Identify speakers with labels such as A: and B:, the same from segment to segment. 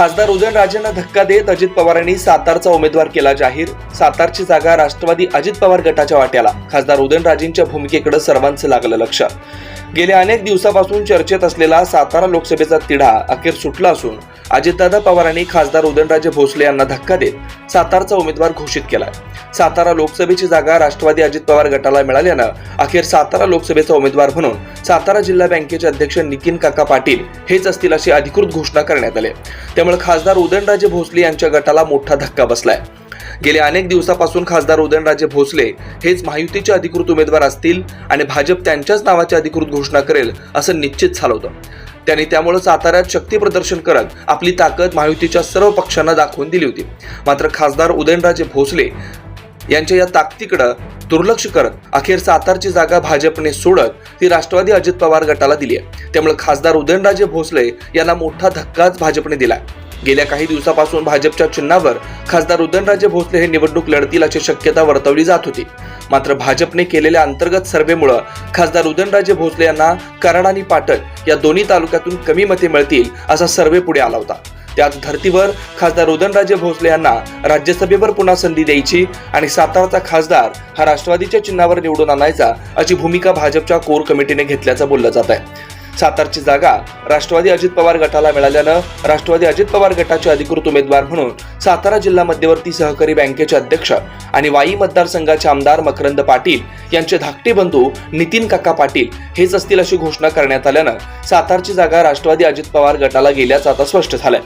A: खासदार उदयनराजेंना धक्का देत अजित पवारांनी सातारचा उमेदवार केला जाहीर. सातारची जागा राष्ट्रवादी अजित पवार गटाच्या वाट्याला. खासदार उदयनराजेंच्या भूमिकेकडे सर्वांचं लागलं लक्ष. गेल्या अनेक दिवसापासून चर्चेत असलेला सातारा लोकसभेचा तिढा अखेर सुटला असून अजितदादा पवारांनी खासदार उदयनराजे भोसले यांना धक्का देत सातारचा उमेदवार घोषित केलाय. सातारा लोकसभेची जागा राष्ट्रवादी अजित पवार गटाला मिळाल्यानं अखेर सातारा लोकसभेचा उमेदवार म्हणून सातारा जिल्हा बँकेचे अध्यक्ष नितीन काका पाटील हेच असतील अशी अधिकृत घोषणा करण्यात आली. त्यामुळे खासदार उदयनराजे भोसले यांच्या गटाला मोठा धक्का बसलाय. गेल्या अनेक दिवसापासून खासदार उदयनराजे भोसले हेच महायुतीचे अधिकृत उमेदवार असतील आणि भाजप त्यांच्याच नावाची अधिकृत घोषणा करेल असं निश्चित झालं होतं. त्यांनी त्यामुळे साताऱ्यात शक्ती प्रदर्शन करत आपली ताकद महायुतीच्या सर्व पक्षांना दाखवून दिली होती. मात्र खासदार उदयनराजे भोसले यांच्या या ताकदीकडं दुर्लक्ष करत अखेर सातारची जागा भाजपने सोडत ती राष्ट्रवादी अजित पवार गटाला दिली आहे. त्यामुळे खासदार उदयनराजे भोसले यांना मोठा धक्काच भाजपने दिलाय. गेल्या काही दिवसापासून भाजपच्या चिन्हावर खासदार उदयनराजे भोसले हे निवडणूक लढतील अशी शक्यता वर्तवली जात होती. मात्र भाजपने केलेल्या अंतर्गत सर्व्हेमुळे खासदार उदयनराजे भोसले यांना कराड आणि पाटण या दोन्ही तालुक्यातून कमी मते मिळतील असा सर्व्हे पुढे आला होता. त्याच धर्तीवर खासदार उदयनराजे भोसले यांना राज्यसभेवर पुन्हा संधी द्यायची आणि साताराचा खासदार हा राष्ट्रवादीच्या चिन्हावर निवडून आणायचा अशी भूमिका भाजपच्या कोर कमिटीने घेतल्याचं बोललं जात आहे सातारची जागा राष्ट्रवादी अजित पवार गटाला मिळाल्यानं राष्ट्रवादी अजित पवार गटाचे अधिकृत उमेदवार म्हणून सातारा जिल्हा मध्यवर्ती सहकारी बँकेचे अध्यक्ष आणि वाई मतदारसंघाचे आमदार मकरंद पाटील यांचे धाकटे बंधू नितीन काका पाटील हेच असतील अशी घोषणा करण्यात आल्यानं सातारची जागा राष्ट्रवादी अजित पवार गटाला गेल्याचं आता स्पष्ट झालंय.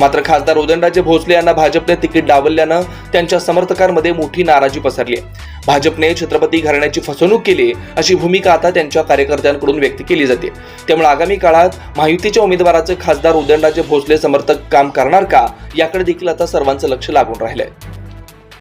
A: मात्र खासदार उदयनराजे भोसले यांना भाजपने तिकीट डावलल्यानं त्यांच्या समर्थकांमध्ये मोठी नाराजी पसरली आहे भाजपने छत्रपती घराण्याची फसवणूक केली अशी भूमिका आता त्यांच्या कार्यकर्त्यांकडून व्यक्त केली जाते. त्यामुळे आगामी काळात महायुतीच्या उमेदवाराचे खासदार उदयनराजे भोसले समर्थक काम करणार का? याकडे देखील आता सर्वांचं लक्ष लागून राहिलंय.